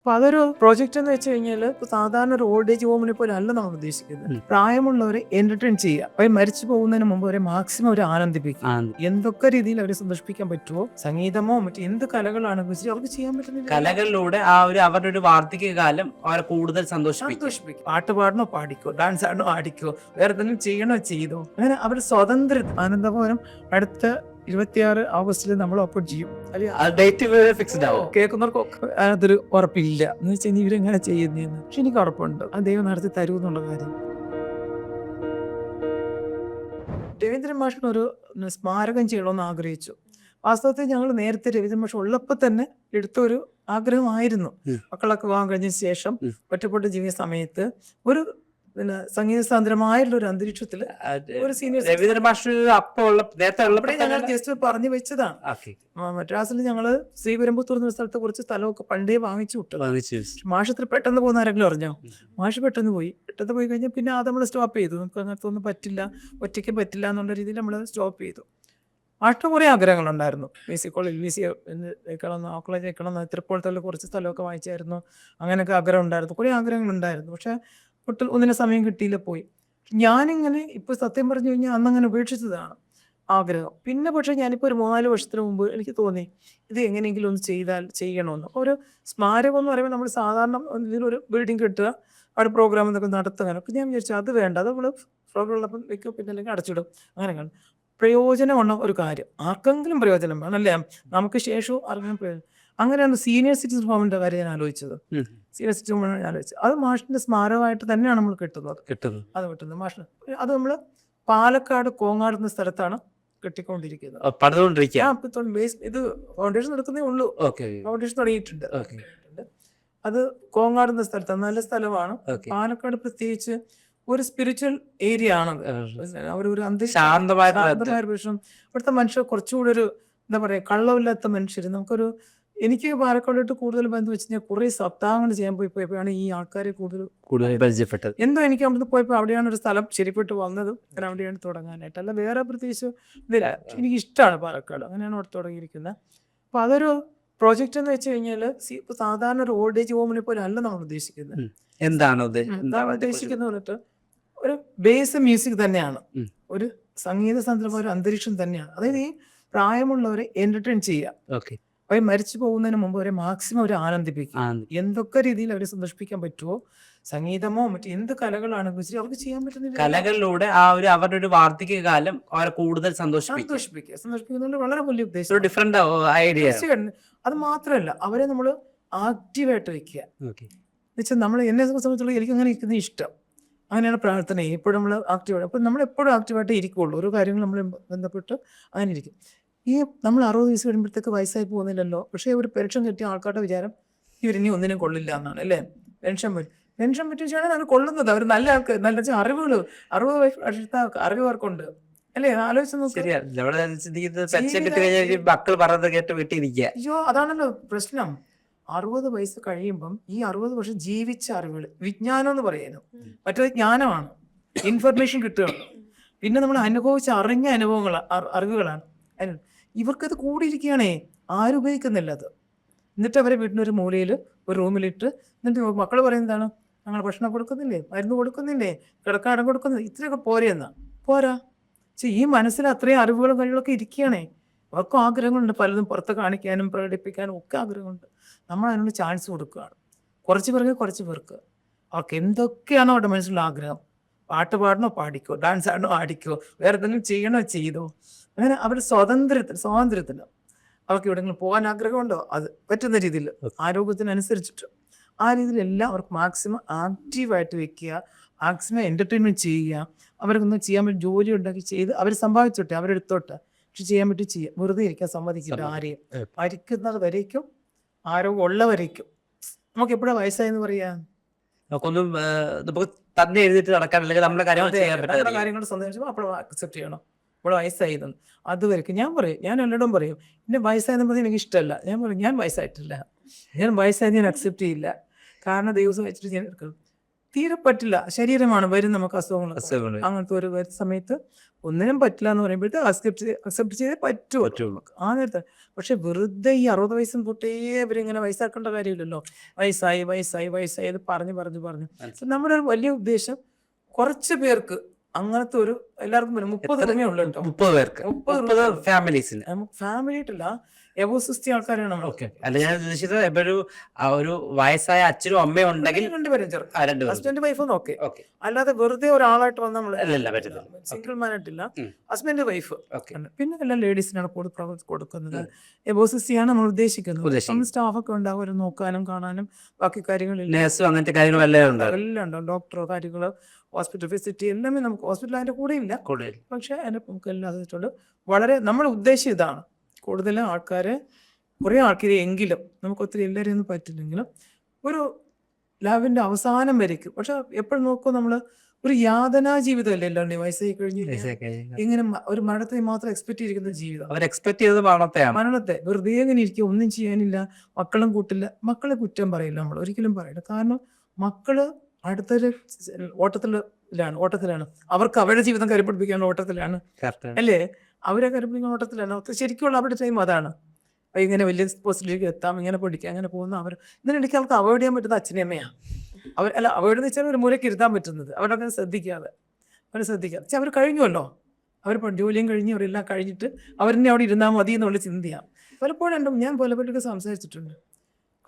അപ്പൊ അതൊരു പ്രോജക്റ്റ് എന്ന് വെച്ച് കഴിഞ്ഞാൽ സാധാരണ ഒരു ഓൾഡ് ഏജ് ഹോമിനെ പോലെ അല്ല നമ്മൾ ഉദ്ദേശിക്കുന്നത്. പ്രായമുള്ളവരെ എന്റർടൈൻ ചെയ്യുക. അവർ മരിച്ചു പോകുന്നതിന് മുമ്പ് അവരെ മാക്സിമം അവരെ ആനന്ദിപ്പിക്കുക. എന്തൊക്കെ രീതിയിൽ അവരെ സന്തോഷിപ്പിക്കാൻ പറ്റുമോ സംഗീതമോ മറ്റു എന്ത് കലകളാണ് അവർക്ക് ചെയ്യാൻ പറ്റുന്ന കലകളിലൂടെ ആ ഒരു അവരുടെ ഒരു വാർദ്ധക്യ കാലം അവരെ കൂടുതൽ സന്തോഷിപ്പിക്കും സന്തോഷിപ്പിക്കും പാട്ട് പാടണോ? പാടിക്കോ. ഡാൻസ് ആടണോ? ആടിക്കോ. വേറെ എന്തെങ്കിലും ചെയ്യണോ? ചെയ്തോ? അങ്ങനെ അവർ സ്വതന്ത്ര ആനന്ദപൂരം അടുത്ത ഇരുപത്തിയാറ് ഓഗസ്റ്റിൽ നമ്മൾ ഓപ്പൺ ചെയ്യും. അല്ലെങ്കിൽ ഫിക്സ്ഡ് ആവും കേൾക്കുന്നവർക്കൊക്കെ അതൊരു ഉറപ്പില്ല. എന്ന് വെച്ചാൽ ഇനി ഇവരെങ്ങനെ ചെയ്യുന്നതെന്ന് പക്ഷെ എനിക്ക് ഉറപ്പുണ്ട്. ആ ദൈവം നടത്തി തരൂ എന്നുള്ള കാര്യം. രവീന്ദ്രൻ മാഷിന് ഒരു സ്മാരകം ചെയ്യണമെന്ന് ആഗ്രഹിച്ചു. വാസ്തവത്തിൽ ഞങ്ങൾ നേരത്തെ രവീന്ദ്രൻ മാഷ് ഉള്ളപ്പോൾ തന്നെ എടുത്തൊരു ആഗ്രഹമായിരുന്നു. മക്കളൊക്കെ വിവാഹം കഴിഞ്ഞ ശേഷം ഒറ്റപ്പെട്ട ഒറ്റപ്പെട്ട് ജീവിത സമയത്ത്. ഒരു പിന്നെ സംഗീത സാന്ദ്രമായുള്ള ഒരു അന്തരീക്ഷത്തിൽ ഒരു സീനിയർ രവീന്ദ്ര മാസ്റ്റർ ഉള്ള നേരത്തെ ഞങ്ങൾ ജസ്റ്റ് പറഞ്ഞു വെച്ചതാണ്. മദ്രാസിൽ ഞങ്ങൾ ശ്രീപെരുമ്പത്തൂർ എന്ന സ്ഥലത്ത് കുറച്ച് സ്ഥലമൊക്കെ പണ്ടേ വാങ്ങിച്ചു വിട്ടു. മാഷ് ഇത്ര പെട്ടെന്ന് പോകുന്ന ആരെങ്കിലും അറിഞ്ഞോ? മാഷ് പെട്ടെന്ന് പോയി. പെട്ടെന്ന് പോയി കഴിഞ്ഞാൽ പിന്നെ അത് നമ്മൾ സ്റ്റോപ്പ് ചെയ്തു. നമുക്ക് അങ്ങനത്തെ ഒന്നും പറ്റില്ല. ഒറ്റയ്ക്ക് പറ്റില്ല എന്നുള്ള രീതിയിൽ നമ്മൾ സ്റ്റോപ്പ് ചെയ്തു. മാഷിന് കുറേ ആഗ്രഹങ്ങളുണ്ടായിരുന്നു. B C college B C കേൾക്കണം ആ കോളേജ് കേൾക്കണം ഇത്രപ്പോഴത്തെ കുറച്ച് സ്ഥലമൊക്കെ വാങ്ങിച്ചായിരുന്നു. അങ്ങനെയൊക്കെ ആഗ്രഹം ഉണ്ടായിരുന്നു. കുറേ ആഗ്രഹങ്ങളുണ്ടായിരുന്നു. പക്ഷേ ഒട്ടും ഒന്നിനെ സമയം കിട്ടിയില്ല പോയി. ഞാനിങ്ങനെ ഇപ്പോൾ സത്യം പറഞ്ഞു കഴിഞ്ഞാൽ അന്നങ്ങനെ ഉപേക്ഷിച്ചതാണ് ആഗ്രഹം. പിന്നെ പക്ഷേ ഞാനിപ്പോൾ ഒരു മൂന്നാൽ വർഷത്തിന് മുമ്പ് എനിക്ക് തോന്നി ഇത് എങ്ങനെയെങ്കിലും ഒന്ന് ചെയ്താൽ ചെയ്യണമെന്ന് ഒരു സ്മാരകം എന്ന് പറയുമ്പോൾ നമ്മൾ സാധാരണ ഇതിലൊരു ബിൽഡിംഗ് കെട്ടുക അവിടെ പ്രോഗ്രാം എന്നൊക്കെ നടത്തുക. അപ്പോൾ ഞാൻ വിചാരിച്ചു അത് വേണ്ട അത് നമ്മൾ പ്രോഗ്രാം ഉള്ളപ്പം വെക്കും പിന്നെ അല്ലെങ്കിൽ അടച്ചിടും. അങ്ങനെ കാണും പ്രയോജനമുള്ള ഒരു കാര്യം. ആർക്കെങ്കിലും പ്രയോജനം വേണം അല്ലേ? നമുക്ക് ശേഷവും ആർക്കെങ്കിലും പ്രയോജനം അങ്ങനെയാണ് സീനിയർ സിറ്റിസൺ ഹോമിന്റെ കാര്യം ഞാൻ ആലോചിച്ചത്. ഹോം ഞാൻ ആലോചിച്ചത് അത് മാഷിന്റെ സ്മാരകമായിട്ട് തന്നെയാണ് നമ്മൾ കിട്ടുന്നത്. കിട്ടുന്നത്. അത് കിട്ടുന്നത്. മാഷ് അത് നമ്മൾ പാലക്കാട് കോങ്ങാട് എന്ന സ്ഥലത്താണ് കെട്ടിക്കൊണ്ടിരിക്കുന്നത്. പണിതുകൊണ്ടിരിക്കുക. ബേസ് ഇത് ഫൗണ്ടേഷൻ നടക്കുന്നേ ഉള്ളൂ. ഫൗണ്ടേഷൻ തുടങ്ങിയിട്ടുണ്ട്. അത് കോങ്ങാട് എന്ന സ്ഥലത്താണ് നല്ല സ്ഥലമാണ്. പാലക്കാട് പ്രത്യേകിച്ച് ഒരു സ്പിരിച്വൽ ഏരിയ ആണ് അവരൊരു അന്തരീക്ഷം പ്രശ്നം ഇവിടുത്തെ മനുഷ്യർ കുറച്ചുകൂടി ഒരു എന്താ പറയാ കള്ളമില്ലാത്ത മനുഷ്യർ നമുക്കൊരു എനിക്ക് പാലക്കാടോട്ട് കൂടുതൽ ബന്ധം വെച്ച് കഴിഞ്ഞാൽ കുറേ സപ്താഹങ്ങൾ ചെയ്യാൻ പോയി പോയപ്പോഴാണ് ഈ ആൾക്കാരെ കൂടുതൽ കൂടുതൽ പരിചയപ്പെട്ടത്. എന്തോ എനിക്ക് അവിടുന്ന് പോയപ്പോൾ അവിടെയാണ് ഒരു സ്ഥലം ശരിപ്പെട്ട് വന്നതും ഞാൻ അവിടെയാണ് തുടങ്ങാനായിട്ട്. അല്ല വേറെ പ്രത്യേകിച്ച് ഇതില്ല. എനിക്ക് ഇഷ്ടമാണ് പാലക്കാട്. അങ്ങനെയാണ് അവിടെ തുടങ്ങിയിരിക്കുന്നത്. അപ്പോൾ അതൊരു പ്രോജക്റ്റ് എന്ന് വെച്ച് കഴിഞ്ഞാൽ സാധാരണ ഒരു ഓൾഡ് ഏജ് ഹോമിനെ പോലെ അല്ല നമ്മൾ ഉദ്ദേശിക്കുന്നത്. എന്താണ് ഉദ്ദേശം എന്താണ് ഉദ്ദേശിക്കുന്നത് പറഞ്ഞിട്ട് ഒരു ബേസ് മ്യൂസിക് തന്നെയാണ്. ഒരു സംഗീത സന്ദർഭ ഒരു അന്തരീക്ഷം തന്നെയാണ്. അതായത് ഈ പ്രായമുള്ളവരെ എന്റർടൈൻ ചെയ്യുക അവർ മരിച്ചു പോകുന്നതിന് മുമ്പ് അവരെ മാക്സിമം അവരെ ആനന്ദിപ്പിക്കുക എന്തൊക്കെ രീതിയിൽ അവരെ സന്തോഷിപ്പിക്കാൻ പറ്റുമോ സംഗീതമോ മറ്റു എന്ത് കലകളാണ് വെച്ചാൽ അവർക്ക് ചെയ്യാൻ പറ്റുന്ന കലകളിലൂടെ ആ ഒരു അവരുടെ ഒരു വാർദ്ധക്യ കാലം അവരെ കൂടുതൽ സന്തോഷിപ്പിക്കും. സന്തോഷിപ്പിക്കുക സന്തോഷിപ്പിക്കുന്നതുകൊണ്ട് വളരെ വലിയ ഒരു ഉദ്ദേശം ഡിഫറെന്റ് ഐഡിയ തീർച്ചയായിട്ടും. അത് മാത്രമല്ല അവരെ നമ്മൾ ആക്റ്റീവായിട്ട് വെക്കുക എന്നുവെച്ചാൽ നമ്മൾ എന്നെ സംബന്ധിച്ചുള്ള എനിക്ക് അങ്ങനെ ഇരിക്കുന്ന ഇഷ്ടം. അങ്ങനെയാണ് പ്രാർത്ഥന. എപ്പോഴും നമ്മൾ ആക്റ്റീവായിട്ട് അപ്പം നമ്മൾ എപ്പോഴും ആക്റ്റീവായിട്ട് ഇരിക്കുള്ളൂ. ഓരോ കാര്യങ്ങൾ നമ്മൾ ബന്ധപ്പെട്ട് അങ്ങനെ ഇരിക്കും. ഈ നമ്മൾ അറുപത് വയസ്സ് കഴിയുമ്പോഴത്തേക്ക് വയസ്സായി പോകുന്നില്ലല്ലോ. പക്ഷേ ഒരു പെൻഷൻ കിട്ടിയ ആൾക്കാരുടെ വിചാരം ഇവരിനി ഒന്നിനും കൊള്ളില്ല എന്നാണ് അല്ലേ? പെൻഷൻ പറ്റും പെൻഷൻ പറ്റിച്ചാണ് അവർ കൊള്ളുന്നത്. അവർ നല്ല ആൾക്ക് നല്ല വെച്ചാൽ അറിവുകൾ അറുപത് വയസ്സ് അറിവ് അവർക്കുണ്ട് അല്ലേ? ആലോചിച്ചോ മക്കൾ കേട്ട് അയ്യോ അതാണല്ലോ പ്രശ്നം. അറുപത് വയസ്സ് കഴിയുമ്പം ഈ അറുപത് വർഷം ജീവിച്ച അറിവുകൾ വിജ്ഞാനം എന്ന് പറയുന്നു. മറ്റേത് ജ്ഞാനമാണ്. ഇൻഫർമേഷൻ കിട്ടുകയാണ്. പിന്നെ നമ്മൾ അനുഭവിച്ച അറിഞ്ഞ അനുഭവങ്ങൾ അറിവുകളാണ്. അതിന് ഇവർക്കത് കൂടിയിരിക്കുകയാണേ. ആരും ഉപയോഗിക്കുന്നില്ല അത്. എന്നിട്ട് അവരെ വീട്ടിന്റെ ഒരു മൂലയിൽ ഒരു റൂമിലിട്ട് എന്നിട്ട് മക്കൾ പറയുന്നതാണ് ഞങ്ങൾ ഭക്ഷണം കൊടുക്കുന്നില്ലേ? മരുന്ന് കൊടുക്കുന്നില്ലേ? കിടക്കാടം കൊടുക്കുന്നില്ല? ഇത്രയൊക്കെ പോരെയെന്നാ പോരാ. പക്ഷെ ഈ മനസ്സിൽ അത്രയും അറിവുകളും കഴിവുകളൊക്കെ ഇരിക്കുകയാണേ. അവർക്കും ആഗ്രഹങ്ങളുണ്ട്. പലതും പുറത്ത് കാണിക്കാനും പ്രകടിപ്പിക്കാനും ഒക്കെ ആഗ്രഹമുണ്ട്. നമ്മൾ അതിനുള്ള ചാൻസ് കൊടുക്കുകയാണ്. കുറച്ച് പേർക്ക് കുറച്ച് പേർക്ക്. അവർക്ക് എന്തൊക്കെയാണോ അവരുടെ മനസ്സിലുള്ള ആഗ്രഹം. പാട്ട് പാടണോ പാടിക്കോ? ഡാൻസ് ആടണോ ആടിക്കോ? വേറെ എന്തെങ്കിലും ചെയ്യണോ ചെയ്തോ? അങ്ങനെ അവർ സ്വാതന്ത്ര്യത്തിന് സ്വാതന്ത്ര്യത്തിന് അവർക്ക് എവിടെയെങ്കിലും പോകാൻ ആഗ്രഹമുണ്ടോ? അത് പറ്റുന്ന രീതിയിൽ ആരോഗ്യത്തിനനുസരിച്ചിട്ട്. ആ രീതിയിൽ എല്ലാം അവർക്ക് മാക്സിമം ആക്റ്റീവായിട്ട് വെക്കുക മാക്സിമം എന്റർടൈൻമെന്റ് ചെയ്യുക. അവർക്കൊന്നും ചെയ്യാൻ പറ്റും ജോലി ഉണ്ടാക്കി ചെയ്ത് അവർ സമ്പാദിച്ചോട്ടെ അവരെടുത്തോട്ടെ. പക്ഷെ ചെയ്യാൻ പറ്റി ചെയ്യുക വെറുതെ ഇരിക്കാൻ സമ്മതിക്കില്ല ആരെയും. മരിക്കുന്നത് വരേക്കും ആരോഗ്യം ഉള്ളവരേക്കും നമുക്ക് എപ്പോഴാണ് വയസ്സായെന്ന് പറയാ? നമുക്കൊന്നും നമുക്ക് തന്നെ എഴുതിയിട്ട് നടക്കാൻ അല്ലെങ്കിൽ നമ്മുടെ കാര്യങ്ങൾ ചെയ്യാൻ പറ്റും കാര്യങ്ങൾ സന്ദേശം അപ്പോൾ അക്സെപ്റ്റ് ചെയ്യണം. ഇപ്പോൾ വയസ്സായിരുന്നു അതുവരെക്കും ഞാൻ പറയും ഞാൻ എല്ലായിടും പറയും എന്റെ വയസ്സായതെന്ന് പറഞ്ഞാൽ എനിക്ക് ഇഷ്ടമല്ല ഞാൻ പറയും ഞാൻ വയസ്സായിട്ടില്ല. ഞാൻ വയസ്സായത് ഞാൻ അക്സെപ്റ്റ് ചെയ്യില്ല. കാരണം ദിവസം വെച്ചിട്ട് ഞാൻ എടുക്കും തീരെ പറ്റില്ല. ശരീരമാണ് വരും നമുക്ക് അസുഖങ്ങൾ അസുഖങ്ങൾ അങ്ങനത്തെ ഒരു വരുന്ന സമയത്ത് ഒന്നിനും പറ്റില്ല എന്ന് പറയുമ്പോഴത്തെ അക്സെപ്റ്റ് അക്സെപ്റ്റ് ചെയ്തേ പറ്റൂ പറ്റുള്ളൂ ആ നേരത്തെ. പക്ഷെ വെറുതെ ഈ അറുപത് വയസ്സും തൊട്ടേ ഇവരിങ്ങനെ വയസ്സാക്കേണ്ട കാര്യമില്ലല്ലോ. വയസ്സായി വയസ്സായി വയസ്സായി അത് പറഞ്ഞു പറഞ്ഞു പറഞ്ഞു. നമ്മുടെ ഒരു വലിയ ഉദ്ദേശം കുറച്ച് പേർക്ക് അങ്ങനത്തെ ഒരു എല്ലാവർക്കും വരും മുപ്പത്? രൂപയേ ഉള്ളൂ കേട്ടോ. മുപ്പത് പേർക്ക്. മുപ്പത്. ഫാമിലീസിന്. നമുക്ക് ഫാമിലി ആയിട്ടല്ല സിക്സ്റ്റി ആൾക്കാരാണ് നമ്മൾ അല്ല ഞാൻ ഉദ്ദേശിച്ചത് ഇപ്പൊ ഒരു ആ ഒരു വയസ്സായ അച്ഛനും അമ്മയും ഉണ്ടെങ്കിൽ രണ്ടുപേരും രണ്ട് ഹസ്ബൻഡ് വൈഫ് ഓക്കെ അല്ലാതെ വെറുതെ ഒരാളായിട്ട് വന്ന നമ്മൾ അല്ലല്ല പറ്റില്ല സിംഗിൾ മാൻ ആയിട്ടില്ല. ഹസ്ബൻഡ് വൈഫ് പിന്നെ എല്ലാ ലേഡീസിനാണ് കൂടുതൽ കൊടുക്കുന്നത്. കൊടുക്കുന്നത് എബോസിസ്റ്റിയാണ് നമ്മൾ ഉദ്ദേശിക്കുന്നത്. സ്റ്റാഫ് ഒക്കെ സ്റ്റാഫൊക്കെ ഉണ്ടാവും അവരെ നോക്കാനും കാണാനും ബാക്കി കാര്യങ്ങളില്ല നേഴ്സും അങ്ങനത്തെ കാര്യങ്ങളും എല്ലാം ഉണ്ടാവും എല്ലാം ഉണ്ടാവും ഡോക്ടറോ കാര്യങ്ങളോ ഹോസ്പിറ്റൽ ഫെസിലിറ്റി എല്ലാമേ നമുക്ക് ഹോസ്പിറ്റൽ അതിന്റെ കൂടെ ഇല്ല കൂടുതൽ പക്ഷേ അതിന്റെ അതിട്ടുണ്ട് വളരെ നമ്മൾ ഉദ്ദേശം ഇതാണ്. കൂടുതലും ആൾക്കാരെ കുറേ ആൾക്കാരെ എങ്കിലും നമുക്ക് ഒത്തിരി എല്ലാവരും ഒന്നും പറ്റില്ലെങ്കിലും ഒരു ലാവിന്റെ അവസാനം വരയ്ക്കും. പക്ഷെ എപ്പോഴും നോക്കുമ്പോൾ നമ്മൾ ഒരു യാതനാ ജീവിതമല്ലേ എല്ലാവരുടെയും? വയസ്സായി കഴിഞ്ഞു ഇങ്ങനെ ഒരു മരണത്തെ മാത്രം എക്സ്പെക്ട് ചെയ്തിരിക്കുന്ന ജീവിതം. അവർ എക്സ്പെക്ട് ചെയ്തത് മരണത്തെ മരണത്തെ. വെറുതെ ഇങ്ങനെ ഇരിക്കുക. ഒന്നും ചെയ്യാനില്ല. മക്കളും കൂട്ടില്ല. മക്കളെ കുറ്റം പറയില്ല നമ്മൾ. ഒരിക്കലും പറയില്ല. കാരണം മക്കൾ അടുത്തൊരു ഓട്ടത്തിലാണ് ഓട്ടത്തിലാണ്. അവർക്ക് അവരുടെ ജീവിതം കരുപ്പിടിപ്പിക്കാൻ ഓട്ടത്തിലാണ്. അല്ലേ? അവരെ കരുപ്പിടിക്കാൻ ഓട്ടത്തിലാണ്. അവർക്ക് ശരിക്കുള്ള അവരുടെ ടൈം അതാണ്. ഇങ്ങനെ വലിയ പോസ്റ്റിലേക്ക് എത്താം ഇങ്ങനെ പഠിക്കാം അങ്ങനെ പോകുന്ന അവർ ഇതിനിടയ്ക്ക് അവർക്ക് അവോയ്ഡ് ചെയ്യാൻ പറ്റുന്ന അച്ഛനമ്മയാണ് അവർ അല്ല അവോയ്ഡ് എന്ന് വെച്ചാൽ ഒരു മൂലയ്ക്ക് ഇരുത്താൻ പറ്റുന്നത്. അവരങ്ങനെ ശ്രദ്ധിക്കാതെ. അവർ ശ്രദ്ധിക്കാതെ. പക്ഷെ അവർ കഴിഞ്ഞുവല്ലോ. അവർ ജോലിയും കഴിഞ്ഞ് അവരെല്ലാം കഴിഞ്ഞിട്ട് അവരെന്നെ അവിടെ ഇരുന്നാൽ മതി എന്നുള്ള ചിന്തയാണ് പലപ്പോഴും ഞാൻ പലപ്പോഴൊക്കെ സംസാരിച്ചിട്ടുണ്ട്.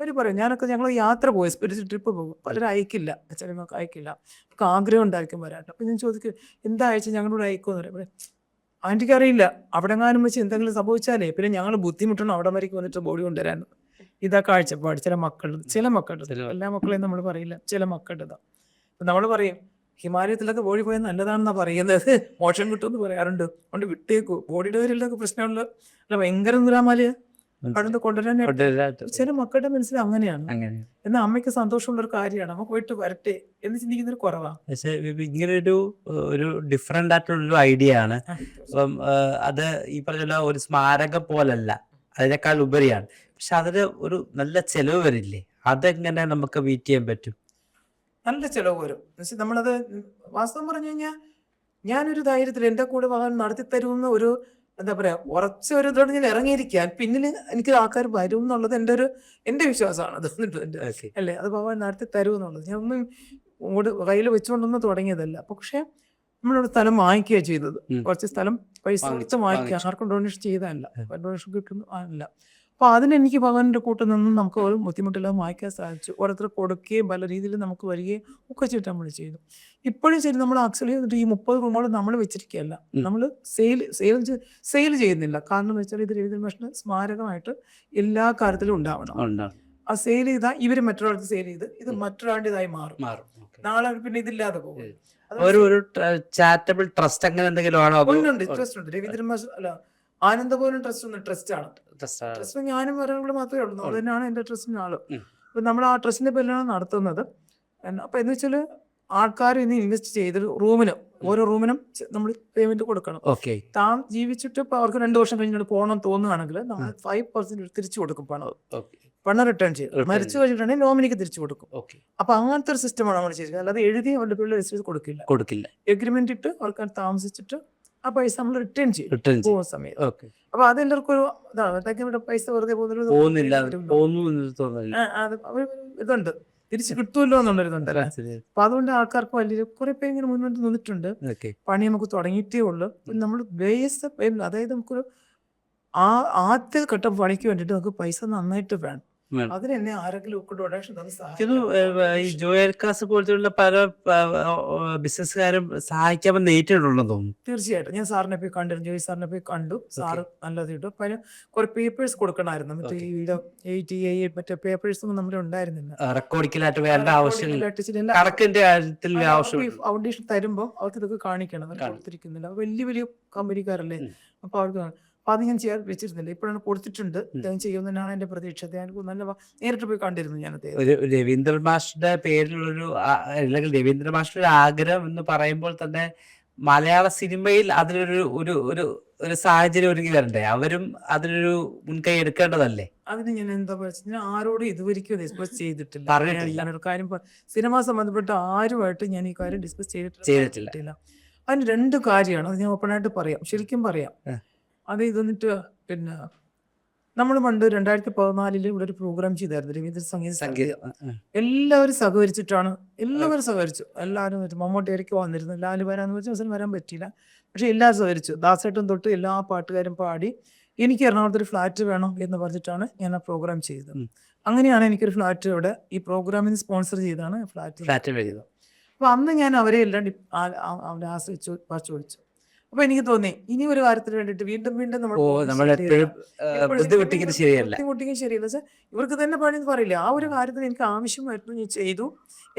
അവർ പറയും ഞാനൊക്കെ ഞങ്ങൾ യാത്ര പോയി സ്പിരിറ്റ് ട്രിപ്പ് പോകും പലരും അയക്കില്ല അച്ഛനമ്മക്ക് അയക്കില്ല. അവർക്ക് ആഗ്രഹം ഉണ്ടായിരിക്കും വരാൻ. അപ്പം ഞാൻ ചോദിക്കും എന്താ അയച്ച? ഞങ്ങളോട് അയക്കുമെന്ന് പറയും. ആന്റിക്ക് അറിയില്ല. അവിടെ എങ്ങാനും വെച്ച് എന്തെങ്കിലും സംഭവിച്ചാലേ പിന്നെ ഞങ്ങൾ ബുദ്ധിമുട്ടണം അവിടെ വരയ്ക്ക് വന്നിട്ട് ബോഡി കൊണ്ടുവരാൻ ഇതാ കാഴ്ചപ്പാട് ചില മക്കളുടെ ചില മക്കളുടെ എല്ലാ മക്കളെയും നമ്മൾ പറയില്ല. ചില മക്കളുടെ നമ്മൾ പറയും ഹിമാലയത്തിലൊക്കെ ബോഡി പോയാൽ നല്ലതാണെന്നാണ് പറയുന്നത്. മോശം കിട്ടുമെന്ന് പറയാറുണ്ട്. അതുകൊണ്ട് വിട്ടേക്കു. ബോഡിയുടെ പേരിലൊക്കെ പ്രശ്നമുള്ള അല്ല ഭയങ്കര നൂരാമാലയ അവിടെ കൊണ്ടുവരാൻ ചില മക്കളുടെ മനസ്സിൽ അങ്ങനെയാണ്. അങ്ങനെ. എന്നാൽ അമ്മയ്ക്ക് സന്തോഷമുള്ള ഒരു കാര്യമാണ്. അമ്മ പോയിട്ട് വരട്ടെ എന്ന് ചിന്തിക്കുന്നൊരു കുറവാണ് പക്ഷേ ഇങ്ങനെ ഒരു ഒരു ഡിഫറെന്റ് ആയിട്ടുള്ളൊരു ഐഡിയ ആണ്. അപ്പം അത് ഈ പറഞ്ഞ ഒരു സ്മാരകം പോലല്ല. അതിനേക്കാൾ ഉപരിയാണ്. പക്ഷെ അതിന് ഒരു നല്ല ചെലവ് വരില്ലേ? അതെങ്ങനെ നമുക്ക് വീറ്റ് ചെയ്യാൻ പറ്റും? നല്ല ചെലവ് വരും. നമ്മളത് വാസ്തവം പറഞ്ഞു കഴിഞ്ഞാൽ ഞാനൊരു ധൈര്യത്തിൽ എന്റെ കൂടെ വാഹനം നടത്തി തരുമെന്ന് ഒരു എന്താ പറയാ ഉറച്ച ഒരു ഇതോടെ ഞാൻ ഇറങ്ങിയിരിക്കാൻ പിന്നിൽ എനിക്ക് ആൾക്കാർ വരും എന്നുള്ളത് എന്റെ ഒരു എന്റെ വിശ്വാസമാണ്. അത് അല്ലേ? അത് ഭഗവാൻ നടത്തി തരും എന്നുള്ളത്. ഞാൻ ഒന്നും ഇങ്ങോട്ട് കയ്യിൽ വെച്ചുകൊണ്ടൊന്നും തുടങ്ങിയതല്ല. പക്ഷേ നമ്മളോട് സ്ഥലം വാങ്ങിക്കുക ചെയ്തത്. കുറച്ച് സ്ഥലം പൈസ കൊടുത്ത് വാങ്ങിക്കുക. ആർക്കും ഡൊണേഷൻ ചെയ്തതല്ല. ഡൊണേഷൻ കിട്ടുന്നു അല്ല. അപ്പോൾ അതിനെനിക്ക് ഭഗവാന്റെ കൂട്ടിൽ നിന്നും നമുക്ക് ഒരു ബുദ്ധിമുട്ടില്ലാതെ വായിക്കാൻ സാധിച്ചു. ഓരോരുത്തർ കൊടുക്കുകയും പല രീതിയിൽ നമുക്ക് വരികയും ഒക്കെ ചെയ്തിട്ട് നമ്മൾ ചെയ്തു. ഇപ്പോഴും ശരി നമ്മൾ ആക്ച്വലി എന്നിട്ട് ഈ മുപ്പത് റൂമുകൾ നമ്മൾ വെച്ചിരിക്കുകയല്ല. നമ്മൾ സെയിൽ സെയിൽ സെയിൽ ചെയ്യുന്നില്ല. കാരണം വെച്ചാൽ ഇത് രവീന്ദ്ര മാഷിന് സ്മാരകമായിട്ട് എല്ലാ കാര്യത്തിലും ഉണ്ടാവണം. ഉണ്ടാവും ആ സെയിൽ ചെയ്താൽ ഇവർ മറ്റൊരാൾക്ക് സെയിൽ ചെയ്ത് ഇത് മറ്റൊരാളുടേതായി മാറും. മാറും. നാളെ പിന്നെ ഇതില്ലാതെ പോകും. ഒരു ചാരിറ്റബിൾ ട്രസ്റ്റ് അങ്ങനെ എന്തെങ്കിലും ആണോ ഉണ്ട് ട്രസ്റ്റ് ഉണ്ട്. രവീന്ദ്രൻ മാഷ് അല്ല ആനന്ദപോലും ട്രസ്റ്റ് ട്രസ്റ്റ് ആണ്. ട്രസ്റ്റ് ഞാനും വരാനുള്ള മാത്രമേ ഉള്ളൂ. അത് തന്നെയാണ് എന്റെ ട്രസ്റ്റിന്റെ ആൾ. അപ്പൊ നമ്മൾ ആ ട്രസ്റ്റിന്റെ പേരിലാണ് നടത്തുന്നത്. അപ്പൊ എന്ന് വെച്ചാൽ ആൾക്കാർ ഇനി ഇൻവെസ്റ്റ് ചെയ്ത് റൂമിന് ഓരോ റൂമിനും നമ്മൾ പേയ്മെന്റ് കൊടുക്കണം. ഓക്കെ താൻ ജീവിച്ചിട്ട് ഇപ്പൊ അവർക്ക് രണ്ടു വർഷം കഴിഞ്ഞിട്ട് പോകണം തോന്നുകയാണെങ്കിൽ നമ്മൾ ഫൈവ് പെർസെന്റ് തിരിച്ചു കൊടുക്കും പണം. ഓക്കെ പണം റിട്ടേൺ ചെയ്യും മരിച്ചു. കഴിഞ്ഞിട്ടുണ്ടെങ്കിൽ നോമിനിക്ക് തിരിച്ചു കൊടുക്കും. ഓക്കെ അപ്പൊ അങ്ങനത്തെ ഒരു സിസ്റ്റമാണ് നമ്മൾ ചെയ്തത് അല്ലാതെ എഴുതി അവരുടെ പേരിൽ രജിസ്റ്റർ കൊടുക്കില്ല. കൊടുക്കില്ല. എഗ്രിമെന്റ് ഇട്ട് അവർക്ക് താമസിച്ചിട്ട് ആ പൈസ നമ്മൾ റിട്ടേൺ ചെയ്യും. റിട്ടേൺ ചെയ്യും. പോകുന്ന സമയത്ത്. ഓക്കെ അപ്പൊ അതെല്ലാവർക്കും ഒരു ഇതാണ്. അതൊക്കെ ഇവിടെ പൈസ വെറുതെ പോകുന്നൊരു പോകുന്നില്ല. പോകുന്നു എന്ന് ആ, അത് ഇതുണ്ട്. തിരിച്ചു കിട്ടുമല്ലോ എന്നുള്ളൊരു അല്ലേ? അപ്പൊ അതുകൊണ്ട് ആൾക്കാർക്ക് വലിയ കുറെ പേര് ഇങ്ങനെ മുന്നോട്ട് നിന്നിട്ടുണ്ട്. ഓക്കെ പണി നമുക്ക് തുടങ്ങിയിട്ടേ ഉള്ളൂ. നമ്മൾ ബേസ് അതായത് നമുക്കൊരു ആ ആദ്യ ഘട്ടം പണിക്ക് വേണ്ടിയിട്ട് നമുക്ക് പൈസ നന്നായിട്ട് വേണം. വേണം. അതിന് ആരെങ്കിലും ഒക്കെ ഡൊണേഷൻ തന്ന് ഇത് സഹായിക്കണം. ഈ ജോയൽക്കാസ് പോലത്തെയുള്ള പല ബിസിനസ്സുകാരും സഹായിക്കാമെന്ന് നേരിട്ടുണ്ടെന്ന് തോന്നുന്നു. തീർച്ചയായിട്ടും. ഞാൻ സാറിനെ പോയി കണ്ടിരുന്നു. ജോയി സാറിനെ പോയി കണ്ടു. സാറ് നല്ലത് കിട്ടും അപ്പം കുറെ പേപ്പേഴ്സ് കൊടുക്കണമായിരുന്നു. മറ്റേ എയ്റ്റി പേപ്പേഴ്സ് ഒന്നും നമ്മുടെ ഉണ്ടായിരുന്നില്ല. റെക്കോർഡിക്കലായിട്ട് വേണ്ട ആവശ്യമില്ല ആവശ്യമില്ല കണക്കിന്റെ കാര്യത്തിൽ ഫൗണ്ടേഷൻ തരുമ്പോൾ അവർക്ക് ഇതൊക്കെ കാണിക്കണം. അവർ കൊടുത്തിരിക്കുന്നില്ല. വലിയ വലിയ കമ്പനിക്കാരല്ലേ. അപ്പൊ അവർക്ക് അപ്പൊ അത് ഞാൻ ചെയ്യാൻ വെച്ചിരുന്നില്ല. ഇപ്പോഴാണ് കൊടുത്തിട്ടുണ്ട്. അദ്ദേഹം ചെയ്യുമെന്നാണ് എന്റെ പ്രതീക്ഷ. നല്ല നേരിട്ട് പോയി കണ്ടിരുന്നു ഞാൻ അദ്ദേഹം ഒരു രവീന്ദ്ര മാഷിന്റെ പേരിലുള്ളൊരു അല്ലെങ്കിൽ രവീന്ദ്ര മാസ്റ്ററുടെ ആഗ്രഹം എന്ന് പറയുമ്പോൾ തന്നെ മലയാള സിനിമയിൽ അതിലൊരു ഒരു ഒരു ഒരു സാഹചര്യം ഒരുങ്ങി വരണ്ടേ? അവരും അതിനൊരു മുൻകൈ എടുക്കേണ്ടതല്ലേ? അതിന് ഞാൻ എന്താ പറയുക ഞാൻ ആരോടും ഇതുവരെയ്ക്കും ഡിസ്കസ് ചെയ്തിട്ടില്ല. പറഞ്ഞിട്ടില്ല. ഒരു കാര്യം സിനിമ സംബന്ധപ്പെട്ട ആരുമായിട്ട് ഞാൻ ഈ കാര്യം ഡിസ്കസ് ചെയ്തിട്ടില്ല. ചെയ്തിട്ടില്ല. അതിന് രണ്ട് കാര്യമാണ്. അത് ഞാൻ ഓപ്പണായിട്ട് പറയാം. ശരിക്കും പറയാം. അത് ഇതെന്നിട്ട് പിന്നെ നമ്മൾ പണ്ട് രണ്ടായിരത്തി പതിനാലിൽ ഇവിടെ ഒരു പ്രോഗ്രാം ചെയ്തായിരുന്നു. രവീന്ദ്ര സംഗീത സംഗീതം. എല്ലാവരും സഹകരിച്ചിട്ടാണ്. എല്ലാവരും സഹകരിച്ചു. എല്ലാവരും വരും. മമ്മൂട്ടി ഇടയ്ക്ക് വന്നിരുന്നു. ലാൽ വരാന്ന് വെച്ചാൽ അവസരം വരാൻ പറ്റിയില്ല. പക്ഷെ എല്ലാവരും സഹകരിച്ചു. ദാസേട്ടും തൊട്ട് എല്ലാ പാട്ടുകാരും പാടി എനിക്ക് എറണാകുളത്ത് ഒരു ഫ്ലാറ്റ് വേണം എന്ന് പറഞ്ഞിട്ടാണ് ഞാൻ ആ പ്രോഗ്രാം ചെയ്തത്. അങ്ങനെയാണ് എനിക്കൊരു ഫ്ലാറ്റ് ഇവിടെ ഈ പ്രോഗ്രാമിന് സ്പോൺസർ ചെയ്താണ് ഫ്ലാറ്റ് ഫ്ലാറ്റ് അപ്പോൾ അന്ന് ഞാൻ അവരെ എല്ലാം അവരെ ആശ്രയിച്ചു ചോദിച്ചു. അപ്പോൾ എനിക്ക് തോന്നി ഇനി ഒരു കാര്യത്തിന് വേണ്ടിട്ട് വീണ്ടും വീണ്ടും നമ്മൾ ഓ നമ്മൾ. എപ്പോഴും ബുദ്ധിമുട്ടിക്കുന്നത് ശരിയല്ല. ബുദ്ധിമുട്ടിക്കുന്നത് ശരിയല്ല. വെച്ചാൽ ഇവർക്ക് തന്നെ പണി എന്ന് പറയില്ല ആ ഒരു കാര്യത്തിന് എനിക്ക് ആവശ്യമായിരുന്നു. ഞാൻ ചെയ്തു.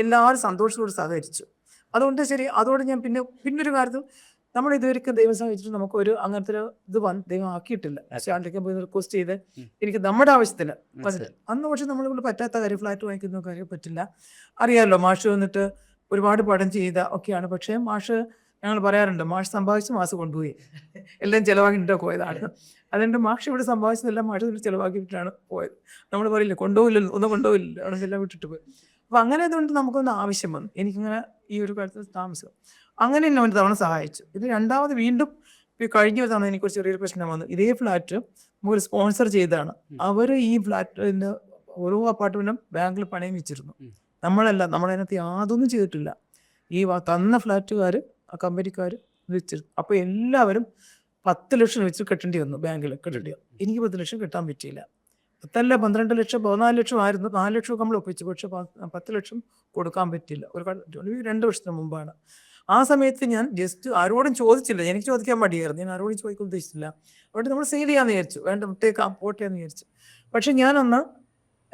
എല്ലാവരും സന്തോഷത്തോട് സഹകരിച്ചു. അതുകൊണ്ട് ശരി അതോടെ ഞാൻ പിന്നെ പിന്നൊരു കാര്യത്തിൽ നമ്മൾ ഇതുവരെയൊക്കെ ദൈവം സഹായിച്ചിട്ട് നമുക്ക് ഒരു അങ്ങനത്തെ ഇത് വന്ന് ദൈവം ആക്കിയിട്ടില്ല. സ്റ്റാൻഡിലേക്ക് പോയി റിക്വസ്റ്റ് ചെയ്ത് എനിക്ക് നമ്മുടെ ആവശ്യത്തിന് അന്ന് പക്ഷെ നമ്മൾ കൊണ്ട് പറ്റാത്ത കാര്യം ഫ്ലാറ്റ് വാങ്ങിക്കുന്ന കാര്യം പറ്റില്ല. അറിയാമല്ലോ മാഷ് വന്നിട്ട് ഒരുപാട് പടം ചെയ്ത ഒക്കെയാണ്. പക്ഷേ മാഷ് ഞങ്ങൾ പറയാറുണ്ട് മാഷ് സമ്പാദിച്ച് മാസ് കൊണ്ടുപോയി. എല്ലാം ചിലവാക്കിയിട്ടോ പോയതാണ്. അതുകൊണ്ട് മാഷ് ഇവിടെ സമ്പാദിച്ചതെല്ലാം മാഷ് ഇവിടെ ചിലവാക്കിയിട്ടാണ് പോയത്. നമ്മൾ പറയില്ല കൊണ്ടുപോയില്ല ഒന്നും കൊണ്ടുപോയില്ല അവിടെ എല്ലാം വിട്ടിട്ട് പോയി. അപ്പോൾ അങ്ങനെ അതുകൊണ്ട് നമുക്കൊന്ന് ആവശ്യം വന്നു. എനിക്കിങ്ങനെ ഈ ഒരു കാര്യത്തിൽ താമസം. അങ്ങനെ എന്നെ ഒരു തവണ സഹായിച്ചു. ഇത് രണ്ടാമത് വീണ്ടും കഴിഞ്ഞ ഒരു തവണ എനിക്കൊരു ചെറിയൊരു പ്രശ്നം വന്നു. ഇതേ ഫ്ലാറ്റ് നമുക്ക് സ്പോൺസർ ചെയ്തതാണ്. അവർ ഈ ഫ്ലാറ്റിന്റെ ഓരോ അപ്പാർട്ട്മെന്റും ബാങ്കിൽ പണയം വെച്ചിരുന്നു. നമ്മളല്ല നമ്മളതിനകത്ത് യാതൊന്നും ചെയ്തിട്ടില്ല. ഈ തന്ന ഫ്ലാറ്റുകാർ ആ കമ്പനിക്കാർ വെച്ചിരുന്നു അപ്പോൾ എല്ലാവരും പത്ത് ലക്ഷം വെച്ച് കെട്ടേണ്ടി വന്നു ബാങ്കിൽ കെട്ടേണ്ടി വന്നു. എനിക്ക് പത്ത് ലക്ഷം കെട്ടാൻ പറ്റിയില്ല. പത്തല്ല പന്ത്രണ്ട് ലക്ഷം പതിനാല് ലക്ഷം ആയിരുന്നു. നാല് ലക്ഷം നമ്മൾ ഒപ്പിച്ചു. പക്ഷെ പത്ത് ലക്ഷം കൊടുക്കാൻ പറ്റില്ല ഒരു രണ്ട് വർഷത്തിന് മുമ്പാണ്. ആ സമയത്ത് ഞാൻ ജസ്റ്റ് ആരോടും ചോദിച്ചില്ല. എനിക്ക് ചോദിക്കാൻ മടിയായിരുന്നു. ഞാൻ ആരോടും ചോദിക്കാൻ ഉദ്ദേശിച്ചില്ല. അവിടെ നമ്മൾ സെയിൽ ചെയ്യാന്ന് വിചാരിച്ചു. വേണ്ട വിട്ടേക്കാം പോട്ടെ എന്ന് വിചാരിച്ചു. പക്ഷെ ഞാനന്ന്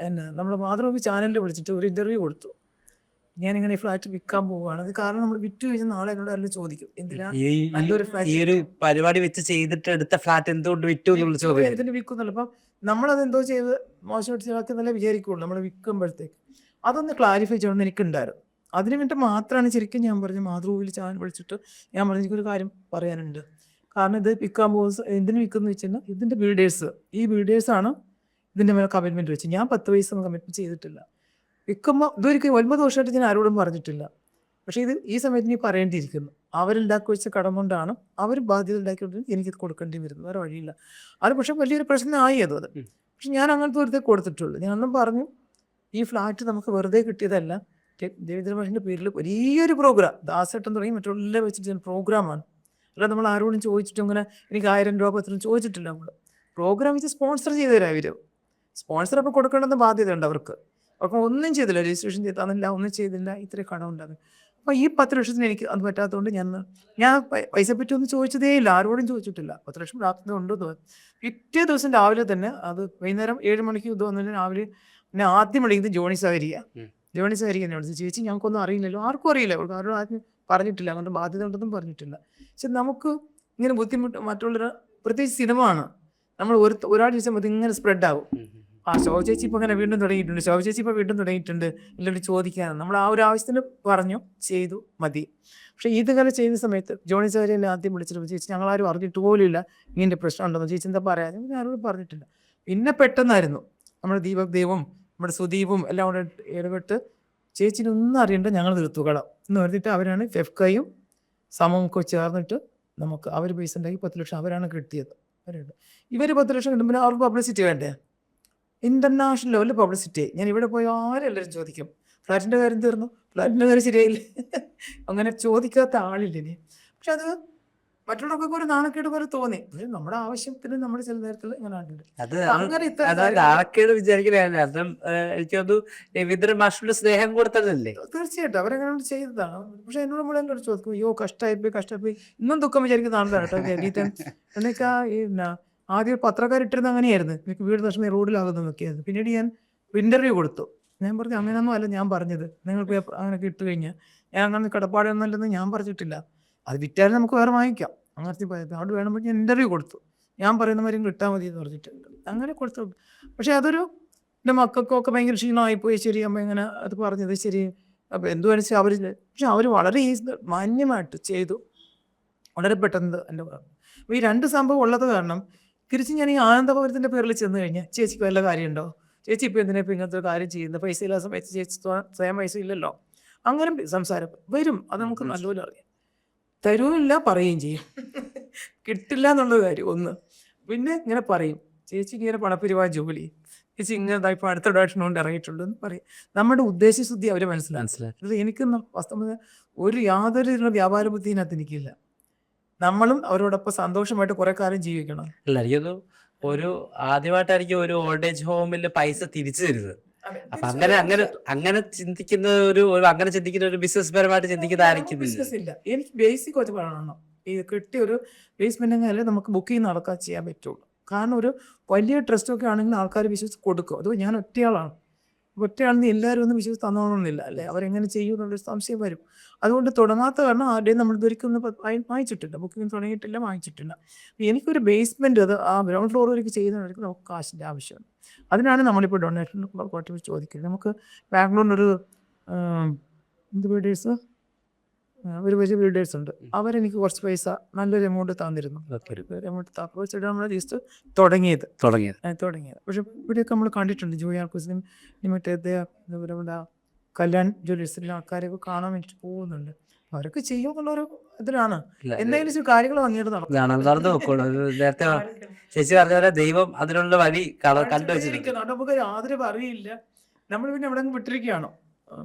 എന്നെ നമ്മുടെ മാതൃഭൂമി ചാനലിൽ വിളിച്ചിട്ട് ഒരു ഇന്റർവ്യൂ കൊടുത്തു. ഞാനിങ്ങനെ ഈ ഫ്ലാറ്റ് വിൽക്കാൻ പോവുകയാണ്. അത് കാരണം നമ്മൾ വിറ്റ് കഴിഞ്ഞാൽ നാളെ എന്നോട് ആരെങ്കിലും ചോദിക്കും എന്തിനാ നല്ലൊരു ഈ ഫ്ലാറ്റ് ഒരു പരിപാടി വെച്ച് ചെയ്തിട്ട് എടുത്ത ഫ്ലാറ്റ് എന്തുകൊണ്ട് വിറ്റു എന്നുള്ള ചോദ്യം. എന്തിനു വിൽക്കുന്നുള്ളൂ? അപ്പം നമ്മളത് എന്തോ ചെയ്ത് മോശമായിട്ട് നല്ല വിചാരിക്കുള്ളൂ. നമ്മൾ വിൽക്കുമ്പോഴത്തേക്ക്. അതൊന്ന് ക്ലാരിഫൈ ചെയ്യണമെന്ന് എനിക്കുണ്ടായിരുന്നു. അതിന് വേണ്ടി മാത്രമാണ് ശരിക്കും ഞാൻ പറഞ്ഞു മാതൃഭൂമിയിൽ ചാനൽ വിളിച്ചിട്ട് ഞാൻ പറഞ്ഞു എനിക്കൊരു കാര്യം പറയാനുണ്ട്. കാരണം ഇത് വിൽക്കാൻ പോകുന്ന എന്തിനു വിൽക്കുന്നു വെച്ച് ഇതിന്റെ ഇതിന്റെ ബിൽഡേഴ്സ് ഈ ബിൽഡേഴ്സാണ് ഇതിന്റെ മേലെ കമ്മിറ്റ്മെന്റ് വെച്ച്. ഞാൻ പത്ത് പൈസ ഒന്നും കമ്മിറ്റ്മെന്റ് ചെയ്തിട്ടില്ല. വിൽക്കുമ്പോൾ ഇതൊരിക്കലും ഒൻപത് വർഷമായിട്ട് ഞാൻ ആരോടും പറഞ്ഞിട്ടില്ല. പക്ഷേ ഇത് ഈ സമയത്ത് നീ പറയേണ്ടിയിരിക്കുന്നു. അവരുണ്ടാക്കി വെച്ച കടം കൊണ്ടാണ് അവർ ബാധ്യത ഉണ്ടാക്കിയിട്ട് എനിക്കിത് കൊടുക്കേണ്ടി വരുന്നത്. വേറെ വഴിയില്ല. അത് പക്ഷെ വലിയൊരു പ്രശ്നമായി അത്. അത് പക്ഷെ ഞാൻ അങ്ങനത്തെ ഒരു കൊടുത്തിട്ടുള്ളൂ. ഞാൻ അന്നും പറഞ്ഞു ഈ ഫ്ലാറ്റ് നമുക്ക് വെറുതെ കിട്ടിയതല്ല. ദേവേന്ദ്ര മാഷിന്റെ പേരിൽ വലിയൊരു പ്രോഗ്രാം ദാസേട്ടൻ തുടങ്ങി മറ്റുള്ള വെച്ചിട്ട് പ്രോഗ്രാമാണ്. അല്ല നമ്മൾ ആരോടും ചോദിച്ചിട്ടും ഇങ്ങനെ എനിക്ക് ആയിരം രൂപ പത്രം ചോദിച്ചിട്ടില്ല നമ്മൾ പ്രോഗ്രാം വെച്ച് സ്പോൺസർ ചെയ്ത് തരാം ഇവർ സ്പോൺസർ അപ്പോൾ കൊടുക്കേണ്ടെന്ന് ബാധ്യതയുണ്ട് അവർക്ക്. അവർക്ക് ഒന്നും ചെയ്തില്ല രജിസ്ട്രേഷൻ ചെയ്ത് തന്നില്ല ഒന്നും ചെയ്തില്ല ഇത്രയും കടമുണ്ടാകും അപ്പോൾ ഈ പത്ത് ലക്ഷത്തിന് എനിക്ക് അത് പറ്റാത്തതുകൊണ്ട് ഞാൻ ഞാൻ പൈസ പറ്റി ഒന്നും ചോദിച്ചതേ ഇല്ല ആരോടും ചോദിച്ചിട്ടില്ല. പത്ത് ലക്ഷം പ്രാപ്തി ഉണ്ടോ പിറ്റേ ദിവസം രാവിലെ തന്നെ അത് വൈകുന്നേരം ഏഴ് മണിക്ക് ഇത് വന്നിട്ട് രാവിലെ എന്നെ ആദ്യം വിളിക്കുന്നത് ജോണി സഹരിയ ജോണി സഹരിയ എന്നെ വിളിച്ചു ചേച്ചി ഞങ്ങൾക്കൊന്നും അറിയില്ലല്ലോ ആർക്കും അറിയില്ല അവർക്ക് ആരും ആദ്യം പറഞ്ഞിട്ടില്ല അങ്ങോട്ട് ബാധ്യത ഉണ്ടെന്നും പറഞ്ഞിട്ടില്ല. പക്ഷെ നമുക്ക് ഇങ്ങനെ ബുദ്ധിമുട്ട് മറ്റുള്ളവർ പ്രത്യേകിച്ച് സിനിമ ആണ് നമ്മൾ ഒരു ഒരാൾ ചോദിച്ചാൽ ഇങ്ങനെ സ്പ്രെഡ് ആകും ആ ശോഭ ചേച്ചി ഇപ്പൊ ഇങ്ങനെ വീണ്ടും തുടങ്ങിയിട്ടുണ്ട്. ശോഭ ചേച്ചി ഇപ്പൊ വീണ്ടും തുടങ്ങിയിട്ടുണ്ട്. ഇല്ലെങ്കിൽ ചോദിക്കാതെ നമ്മൾ ആ ഒരു ആവശ്യത്തിന് പറഞ്ഞു ചെയ്തു മതി. പക്ഷെ ഇതിങ്ങനെ ചെയ്യുന്ന സമയത്ത് ജോണി എന്നെ ആദ്യം വിളിച്ചിട്ട് ചേച്ചി ഞങ്ങളാരും അറിഞ്ഞിട്ട് പോലും ഇല്ല ഇങ്ങനെ പ്രശ്നം ഉണ്ടെന്ന് ചേച്ചി എന്താ പറയാ? ഞാൻ ആരോടും പറഞ്ഞിട്ടില്ല. പിന്നെ പെട്ടെന്നായിരുന്നു. നമ്മുടെ ദീപക് ദേവും നമ്മുടെ സുദീപും എല്ലാം കൂടെ ഇടപെട്ട് ചേച്ചിനൊന്നും അറിയണ്ട ഞങ്ങൾ തീർത്തു കടം എന്ന് പറഞ്ഞിട്ട് അവരാണ് ഫെഫ്കയും സമൂഹമൊക്കെ ചേർന്നിട്ട് നമുക്ക് അവർ പൈസ ഉണ്ടാക്കി പത്ത് ലക്ഷം അവരാണ് കിട്ടിയത്. അവരുണ്ട് ഇവർ പത്ത് ലക്ഷം കിട്ടുമ്പോൾ അവർക്ക് പബ്ലിസിറ്റി വേണ്ടേ? ഇന്റർനാഷണൽ ലെവലിൽ പബ്ലിസിറ്റി ഞാൻ ഇവിടെ പോയി ആരെല്ലാവരും ചോദിക്കും? ഫ്ലാറ്റിന്റെ കാര്യം തീർന്നു. ഫ്ലാറ്റിന്റെ കാര്യം ശരിയായില്ല. അങ്ങനെ ചോദിക്കാത്ത ആളില്ല ഇനി. പക്ഷെ അത് മറ്റുള്ളവർക്കൊക്കെ ഒരു നാണക്കേട് പോലെ തോന്നി. നമ്മുടെ ആവശ്യത്തിന് നമ്മൾ ചില നേരത്തിൽ അങ്ങനെ മാഷിന്റെ സ്നേഹം കൊടുത്തതല്ലേ? തീർച്ചയായിട്ടും. അവരങ്ങനെ ചെയ്തതാണ്. പക്ഷെ എന്നോട് നമ്മൾ ചോദിക്കും അയ്യോ കഷ്ടമായിപ്പോയി കഷ്ടമായിപ്പോയി ഇന്നും ദുഃഖം വിചാരിക്കുന്ന ആളാണ് കേട്ടോ. ഈ ആദ്യം പത്രക്കാരിട്ടിരുന്ന അങ്ങനെയായിരുന്നു. എനിക്ക് വീട് നഷ്ടം റോഡിലാകുന്നതൊക്കെയായിരുന്നു പിന്നീട് ഞാൻ ഇന്റർവ്യൂ കൊടുത്തു. ഞാൻ പറഞ്ഞു അങ്ങനെയൊന്നും അല്ല ഞാൻ പറഞ്ഞത്. നിങ്ങൾക്ക് അങ്ങനെയൊക്കെ ഇട്ട് കഴിഞ്ഞാൽ ഞാൻ അങ്ങനെ കടപ്പാടൊന്നുമല്ലെന്ന് ഞാൻ പറഞ്ഞിട്ടില്ല. അത് വിറ്റാലും നമുക്ക് വേറെ വാങ്ങിക്കാം. അങ്ങനത്തെ പോയത് അവിടെ വേണമെങ്കിൽ ഞാൻ ഇന്റർവ്യൂ കൊടുത്തു. ഞാൻ പറയുന്ന മാതിരി കിട്ടാൽ മതി എന്ന് പറഞ്ഞിട്ടുണ്ട്. അങ്ങനെ കൊടുത്തു. പക്ഷേ അതൊരു എന്റെ മക്കൾക്കൊക്കെ ഭയങ്കര ക്ഷീണമായിപ്പോയി. ശരി അമ്മ ഇങ്ങനെ അത് പറഞ്ഞത് ശരി. അപ്പോൾ എന്തു വെച്ചാൽ അവർ പക്ഷെ അവർ വളരെ മാന്യമായിട്ട് ചെയ്തു. വളരെ പെട്ടെന്ന് എന്റെ ഈ രണ്ട് സംഭവം ഉള്ളത് കാരണം തിരിച്ച് ഞാൻ ഈ ആനന്ദഭവനത്തിന്റെ പേരിൽ ചെന്ന് കഴിഞ്ഞാൽ ചേച്ചിക്ക് വല്ല കാര്യമുണ്ടോ? ചേച്ചി ഇപ്പോൾ എന്തിനാ ഇപ്പോൾ ഇങ്ങനത്തെ ഒരു കാര്യം ചെയ്യുന്നത്? പൈസ ഇല്ലാത്ത സമയത്ത് ചേച്ചി സ്വയം പൈസ ഇല്ലല്ലോ? അങ്ങനെ സംസാരം വരും. അത് നമുക്ക് നല്ലപോലെ അറിയാം. തരുമില്ല പറയുകയും ചെയ്യും. കിട്ടില്ല എന്നുള്ള കാര്യം ഒന്ന്. പിന്നെ ഇങ്ങനെ പറയും ചേച്ചി ഇങ്ങനെ പണപ്പിരിവാ ജോലി. ചേച്ചി ഇങ്ങനെ ഇപ്പോൾ അടുത്ത ഡയറക്ഷൻ കൊണ്ട് ഇറങ്ങിയിട്ടുള്ളൂ എന്ന് പറയും. നമ്മുടെ ഉദ്ദേശശുദ്ധി അവർ മനസ്സിലാക്കി. എനിക്കൊന്നും വസ്തു ഒരു യാതൊരു വ്യാപാര ബുദ്ധിനകത്ത് എനിക്കില്ല. നമ്മളും അവരോടൊപ്പം സന്തോഷമായിട്ട് കുറെ കാലം ജീവിക്കണം. അല്ല എനിക്കത് ഒരു ആദ്യമായിട്ടായിരിക്കും ഒരു ഓൾഡ് ഏജ് ഹോമിൽ പൈസ തിരിച്ചു തരുന്നത്. അപ്പൊ അങ്ങനെ അങ്ങനെ അങ്ങനെ ചിന്തിക്കുന്ന ഒരു അങ്ങനെ ചിന്തിക്കുന്ന ഒരു ബിസിനസ് പരമായിട്ട് ചിന്തിക്കുന്ന ആയിരിക്കും ബിസിനസ് ഇല്ല. എനിക്ക് ബേസിക് വെച്ച് പറയണം ഈ കിട്ടിയ ഒരു ബേസ്മെന്റ് നമുക്ക് ബുക്ക് ചെയ്ത് നടക്കാൻ ചെയ്യാൻ പറ്റുള്ളൂ. കാരണം ഒരു വലിയ ട്രസ്റ്റ് ഒക്കെ ആണെങ്കിൽ ആൾക്കാർ വിശ്വസിച്ച് കൊടുക്കും. അത് ഞാൻ ഒറ്റയാളാണ്. ഒറ്റയാണെന്ന് എല്ലാവരും ഒന്നും വിശ്വസിച്ച് തന്നോളണമെന്നില്ല അല്ലേ? അവരെങ്ങനെ ചെയ്യും എന്നുള്ളൊരു സംശയം വരും. അതുകൊണ്ട് തുടങ്ങാത്ത കാരണം ആരുടെയും നമ്മൾ ഇതൊരിക്കും വാങ്ങിച്ചിട്ടില്ല ബുക്കിംഗ് തുടങ്ങിയിട്ടില്ല വാങ്ങിച്ചിട്ടില്ല എനിക്കൊരു ബേസ്മെന്റ് അത് ആ ഗ്രൗണ്ട് ഫ്ലോർ വരെയൊക്കെ ചെയ്യുന്നവർക്ക് നമുക്ക് കാശിന്റെ ആവശ്യമാണ്. അതിനാണ് നമ്മളിപ്പോൾ ഡൊണേഷൻ കോർട്ടിൽ ചോദിക്കുന്നത് നമുക്ക് ബാംഗ്ലൂരിനൊരു എന്ത് ബിൽഡേഴ്സ് ഒരു വലിയ ബിൽഡേഴ്സ് ഉണ്ട്. അവരെനിക്ക് കുറച്ച് പൈസ നല്ലൊരു എമൗണ്ട് തന്നിരുന്നു. ഒരു എമൗണ്ട് വെച്ചിട്ട് നമ്മൾ ജസ്റ്റ് തുടങ്ങിയത്. തുടങ്ങിയത്. തുടങ്ങിയത്. പക്ഷെ ഇവിടെയൊക്കെ നമ്മൾ കണ്ടിട്ടുണ്ട് ജോയി ആർക്കുസിനും മറ്റേ അതുപോലെ ഇവിടെ കല്യാൺ ജ്വല്ലേഴ്സിലെ ആൾക്കാരെയൊക്കെ കാണാൻ വേണ്ടി പോകുന്നുണ്ട്. അവരൊക്കെ ചെയ്യും എന്നുള്ളൊരു ഇതിലാണ്. ഇല്ല, എന്തെങ്കിലും കാര്യങ്ങൾ ഭംഗിയായിട്ട് നടക്കും. നേരത്തെ ചേച്ചി പറഞ്ഞ പോലെ ദൈവം അതിനുള്ള വഴി കണ്ടുവച്ചിട്ടുണ്ട്. നമുക്ക് യാതൊരു അറിയില്ല. നമ്മൾ പിന്നെ എവിടെ നിന്ന് വിട്ടിരിക്കുകയാണോ?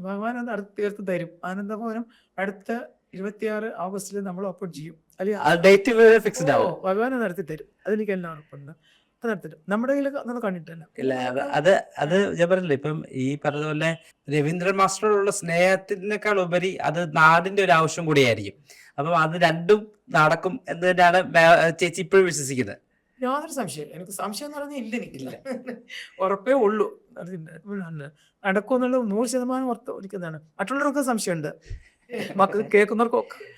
ഭഗവാൻ അത് അടുത്ത് തീർത്ത് തരും. ആനന്ദഭവനം അടുത്ത ഇരുപത്തിയാറ് ഓഗസ്റ്റിൽ നമ്മൾ ഓപ്പൺ ചെയ്യും. അല്ലെങ്കിൽ ഫിക്സ്ഡ് ആവും. ഭഗവാൻ അത് നടത്തി തരും. അതെനിക്ക് എല്ലാം ഉറപ്പുണ്ട് നമ്മുടെ ഇല്ല അത് അത് അത് ഞാൻ പറഞ്ഞില്ല ഇപ്പം ഈ പറഞ്ഞതുപോലെ രവീന്ദ്രൻ മാസ്റ്ററോടുള്ള സ്നേഹത്തിനേക്കാൾ ഉപരി അത് നാടിന്റെ ഒരു ആവശ്യം കൂടിയായിരിക്കും. അപ്പം അത് രണ്ടും നടക്കും എന്ന് തന്നെയാണ് ചേച്ചി ഇപ്പോഴും വിശ്വസിക്കുന്നത്. യാതൊരു സംശയം എനിക്ക് സംശയം എന്ന് പറഞ്ഞാൽ ഇല്ല എനിക്കില്ല ഉറപ്പേ ഉള്ളൂ. നടക്കും എന്നുള്ളത് നൂറ് ശതമാനം ഒരിക്കുന്നതാണ്. മറ്റുള്ളവർക്ക് സംശയമുണ്ട്. മക്കൾ കേൾക്കുന്നവർക്കൊക്കെ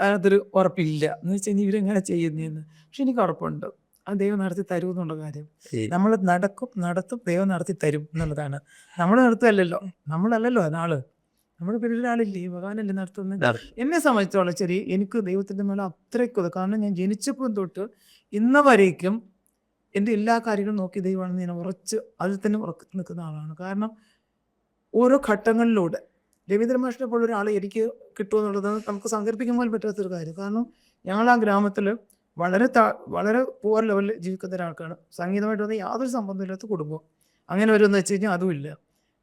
അതൊരു ഉറപ്പില്ല. എന്ന് വെച്ചാൽ ഇനി ഇവരെങ്ങനെ ചെയ്യുന്നതെന്ന് പക്ഷെ എനിക്ക് ഉറപ്പുണ്ട്. ആ ദൈവം നടത്തി തരും എന്നുള്ള കാര്യം. നമ്മൾ നടക്കും നടത്തും ദൈവം നടത്തി തരും എന്നുള്ളതാണ്. നമ്മൾ നടത്തുകയല്ലല്ലോ. നമ്മളല്ലല്ലോ നാൾ നമ്മുടെ പേരിൽ ഒരാളില്ലേ ഭഗവാനല്ലേ നടത്തുന്നത് എന്നെ സംബന്ധിച്ചോളം ശരി എനിക്ക് ദൈവത്തിന്റെ മേലെ അത്രയ്ക്കും കാരണം ഞാൻ ജനിച്ചപ്പോൾ തൊട്ട് ഇന്ന് വരേക്കും എന്റെ എല്ലാ കാര്യങ്ങളും നോക്കി ദൈവമാണെന്ന് ഞാൻ ഉറച്ച് അതിൽ തന്നെ ഉറച്ച് നിൽക്കുന്ന ആളാണ്. കാരണം ഓരോ ഘട്ടങ്ങളിലൂടെ രവീന്ദ്ര മാഷിനെ പോലെ ഒരാൾ എനിക്ക് കിട്ടുമെന്നുള്ളത് നമുക്ക് സങ്കല്പിക്കാൻ പോലും പറ്റാത്തൊരു കാര്യം. കാരണം ഞങ്ങൾ ആ ഗ്രാമത്തിൽ വളരെ താ വളരെ പൂവർ ലെവലിൽ ജീവിക്കുന്ന ഒരാൾക്കാണ്. സംഗീതമായിട്ട് വന്നാൽ യാതൊരു സംബന്ധമില്ലാത്ത കുടുംബം. അങ്ങനെ വരുമെന്ന് വെച്ച് കഴിഞ്ഞാൽ അതുമില്ല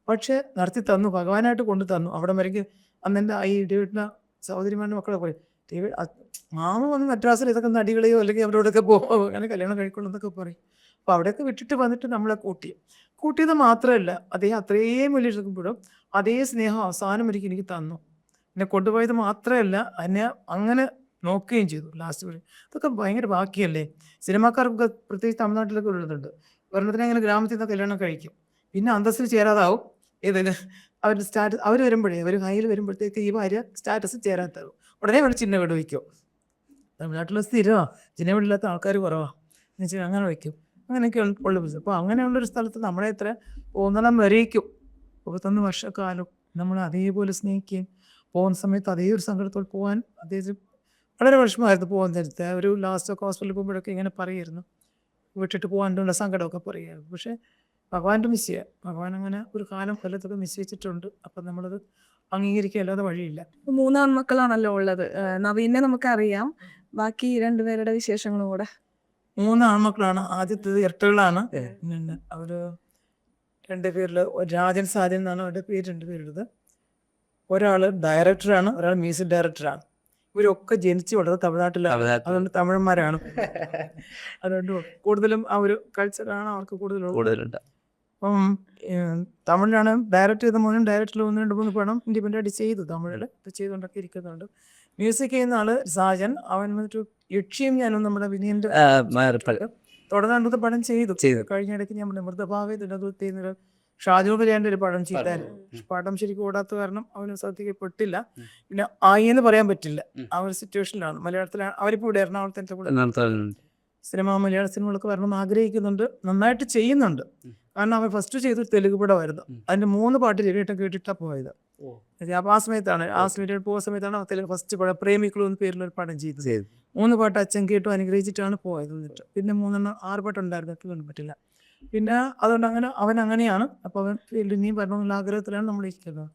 പക്ഷേ നടത്തി തന്നു ഭഗവാനായിട്ട് കൊണ്ടു തന്നു. അവിടെ അന്ന് എന്റെ ഈ ഡേവിഡിന്റെ സഹോദരിമാരുടെ മക്കളെ പോയി ഡേവിഡ് മാമ വന്ന് മദ്രാസിൽ ഇതൊക്കെ നടികളെയോ അല്ലെങ്കിൽ അവരോടൊക്കെ പോകുമോ അങ്ങനെ കല്യാണം കഴിക്കുള്ളൂ എന്നൊക്കെ പറയും. അപ്പോൾ അവിടെയൊക്കെ വിട്ടിട്ട് വന്നിട്ട് നമ്മളെ കൂട്ടി. കൂട്ടിയത് മാത്രമല്ല അദ്ദേഹം അത്രയും വലിയ ഇരിക്കുമ്പോഴും അതേ സ്നേഹം അവസാനം ഒരിക്കൽ എനിക്ക് തന്നു. എന്നെ കൊണ്ടുപോയത് മാത്രമല്ല എന്നെ അങ്ങനെ നോക്കുകയും ചെയ്തു ലാസ്റ്റ് വരെ. ഇതൊക്കെ ഭയങ്കര ബാക്കിയല്ലേ? സിനിമാക്കാർക്കൊക്കെ പ്രത്യേകിച്ച് തമിഴ്നാട്ടിലൊക്കെ ഉള്ളതുണ്ട്. ഒരെണ്ണത്തിന് അങ്ങനെ ഗ്രാമത്തിൽ നിന്ന് കല്യാണം കഴിക്കും. പിന്നെ അന്തസ്സിൽ ചേരാതാവും. ഏതിന് അവർ സ്റ്റാറ്റസ് അവർ വരുമ്പോഴേ അവർ കയ്യിൽ വരുമ്പോഴത്തേക്ക് ഈ ഭാര്യ സ്റ്റാറ്റസ് ചേരാത്തത്. ഉടനെ ഇവിടെ ചിഹ്നം വീട് വയ്ക്കും തമിഴ്നാട്ടിൽ സ്ഥിരമാണ് ചിഹ്നം വീടില്ലാത്ത ആൾക്കാർ കുറവാണ് എന്ന് വെച്ചാൽ അങ്ങനെ വയ്ക്കും. അങ്ങനെയൊക്കെ ഉള്ള ബിസിനസ് അപ്പോൾ അങ്ങനെയുള്ളൊരു സ്ഥലത്ത് നമ്മളെ ഇത്ര പോകുന്നിടം വരയിക്കും മുപ്പത്തൊന്ന് വർഷക്കാലം നമ്മൾ അതേപോലെ സ്നേഹിക്കുകയും പോകുന്ന സമയത്ത് അതേ ഒരു സങ്കടത്തോട് പോകാൻ അദ്ദേഹത്തിന് വളരെ വിഷമമായിരുന്നു പോകാൻ നേരത്തെ. ഒരു ലാസ്റ്റ് ഒക്കെ ഹോസ്പിറ്റലിൽ പോകുമ്പോഴൊക്കെ ഇങ്ങനെ പറയുമായിരുന്നു. വിട്ടിട്ട് പോകാനുള്ള സങ്കടമൊക്കെ പറയുമായിരുന്നു. പക്ഷേ ഭഗവാന്റെ മിസ് ചെയ്യുക ഭഗവാൻ അങ്ങനെ ഒരു കാലം കൊല്ലത്തൊക്കെ നിശ്ചയിച്ചിട്ടുണ്ട് അപ്പം നമ്മളത് അംഗീകരിക്കുക അല്ലാതെ വഴിയില്ല. മൂന്നാം മക്കളാണല്ലോ ഉള്ളത്. നവീനെ നമുക്കറിയാം. ബാക്കി രണ്ടുപേരുടെ വിശേഷങ്ങളും കൂടെ. മൂന്ന് ആൺമക്കളാണ് ആദ്യത്തേത് ഇരട്ടകളാണ് അവർ രണ്ട് പേരിൽ രാജൻ സാജൻ എന്നാണ് അവരുടെ പേര് രണ്ട് പേരുള്ളത് ഒരാൾ ഡയറക്ടറാണ് ഒരാൾ മ്യൂസിക് ഡയറക്ടറാണ് ഇവരൊക്കെ ജനിച്ചു വളർന്നത് തമിഴ്നാട്ടിലാണ്. അതുകൊണ്ട് തമിഴന്മാരാണ്. അതുകൊണ്ട് കൂടുതലും ആ ഒരു കൾച്ചറാണ് അവർക്ക് കൂടുതലുള്ളത്. കൂടുതലുണ്ട്. അപ്പം തമിഴിലാണ് ഡയറക്റ്റ് ചെയ്ത മോനും ഡയറക്റ്റിൽ ഒന്ന് രണ്ട് മൂന്ന് പടം ഇൻഡിപെൻഡന്റ് ചെയ്തു തമിഴിൽ ഇത് ചെയ്തുകൊണ്ടൊക്കെ ഇരിക്കുന്നുണ്ട്. മ്യൂസിക് ചെയ്യുന്ന ആൾ സാജൻ. അവൻ വന്നിട്ട് യക്ഷിയും ഞാനും നമ്മുടെ വിനയന്റെ മാറിപ്പഴ- പടം ചെയ്തു. കഴിഞ്ഞ ഇടയ്ക്ക് നമ്മുടെ മൃതഭാവി ദിനകൃത്യത്തിൽ ഷാജു കല്യാണിന്റെ ഒരു പടം ചെയ്തായിരുന്നു. പടം ശരിക്കും ഓടാത്ത കാരണം അവന് ശ്രദ്ധിക്കപ്പെട്ടില്ല. പിന്നെ ആയി എന്ന് പറയാൻ പറ്റില്ല. ആ ഒരു സിറ്റുവേഷനിലാണ് മലയാളത്തിലാണ് അവരിപ്പോൾ ഇവിടെ എറണാകുളത്തെ കൂടെ സിനിമ മലയാള സിനിമകളൊക്കെ വരണം ആഗ്രഹിക്കുന്നുണ്ട്. നന്നായിട്ട് ചെയ്യുന്നുണ്ട്. കാരണം അവൻ ഫസ്റ്റ് ചെയ്ത് തെലുങ്ക് പടമായിരുന്നു. അതിന്റെ മൂന്ന് പാട്ട് രവിയേട്ടൻ കേട്ടിട്ടാണ് പോയത്. അപ്പോൾ ആ സമയത്താണ് ആ സമയത്ത് പോകുന്ന സമയത്താണ് തെലുങ്ക് ഫസ്റ്റ് പടം പ്രേമിക്കുള്ളൂ എന്ന പേരിലൊരു പടം ചെയ്തു. മൂന്ന് പാട്ട് അച്ഛൻ കേട്ടു അനുഗ്രഹിച്ചിട്ടാണ് പോയത് എന്നിട്ട്. പിന്നെ മൂന്നെണ്ണം ആറ് പാട്ട് ഉണ്ടായിരുന്നു കണ്ടു പറ്റില്ല. പിന്നെ അതുകൊണ്ട് അങ്ങനെ അവൻ അങ്ങനെയാണ്. അപ്പോൾ അവൻ നീ പറഞ്ഞ ആഗ്രഹത്തിലാണ് നമ്മൾ ഇരിക്കുന്നത്.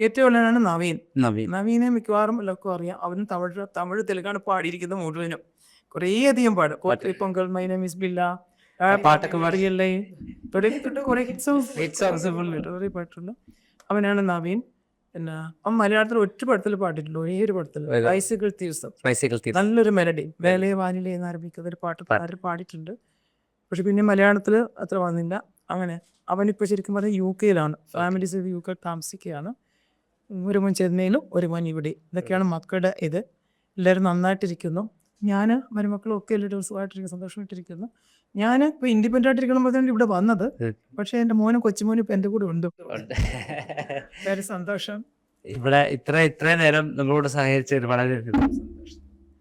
ഏറ്റവും ഉള്ളതാണ് നവീൻ. നവീൻ. നവീനെ മിക്കവാറും എല്ലാവർക്കും അറിയാം. അവനും തമിഴ് തമിഴ് തെലുങ്കാണ് പാടിയിരിക്കുന്നത് മുഴുവനും. കുറേ അധികം പാടും പൊങ്കൽ മൈ നെയിം ഇസ് ബില്ല പാട്ടൊക്കെ പാടിയല്ലേ? തുടങ്ങി തൊട്ട് കുറേ ഹിറ്റ് സോങ്സ് കുറേ പാട്ടുണ്ട്. അവനാണ് നവീൻ. പിന്നെ അവൻ മലയാളത്തിൽ ഒറ്റ പടത്തിൽ പാട്ടിട്ടുണ്ട് ഒരേ ഒരു പടത്തിൽ? ബൈസിക്കിൾ ദിവസം നല്ലൊരു മെലഡി വേലയെ വാനിലെ എന്ന് ആരംഭിക്കുന്ന ഒരു പാട്ട് ആര് പാടിയിട്ടുണ്ട്. പക്ഷെ പിന്നെ മലയാളത്തിൽ അത്ര വന്നില്ല. അങ്ങനെ അവനിപ്പോൾ ശരിക്കും പറഞ്ഞാൽ യു കെയിലാണ്. ഫാമിലീസ് യു കെ താമസിക്കുകയാണ്. ഒരു മോൻ ചെന്നൈയിലും ഒരു മോൻ ഇവിടെ. ഇതൊക്കെയാണ് മക്കളുടെ ഇത്. എല്ലാവരും നന്നായിട്ടിരിക്കുന്നു. ഞാൻ മരുമക്കളും ഒക്കെ എല്ലാവരും സുഖമായിട്ടിരിക്കുന്നു സന്തോഷമായിട്ടിരിക്കുന്നു. ഞാൻ ഇപ്പൊ ഇൻഡിപെൻഡന്റ് ആയിട്ടിരിക്കണമെന്നാണ് ഇവിടെ വന്നത്. പക്ഷെ എന്റെ മോനും കൊച്ചുമോനും ഇപ്പൊ എന്റെ കൂടെ ഉണ്ട്. വളരെ സന്തോഷം. ഇവിടെ ഇത്ര ഇത്രയും നേരം നമ്മളോട് സഹകരിച്ചതിന് വളരെ സന്തോഷം.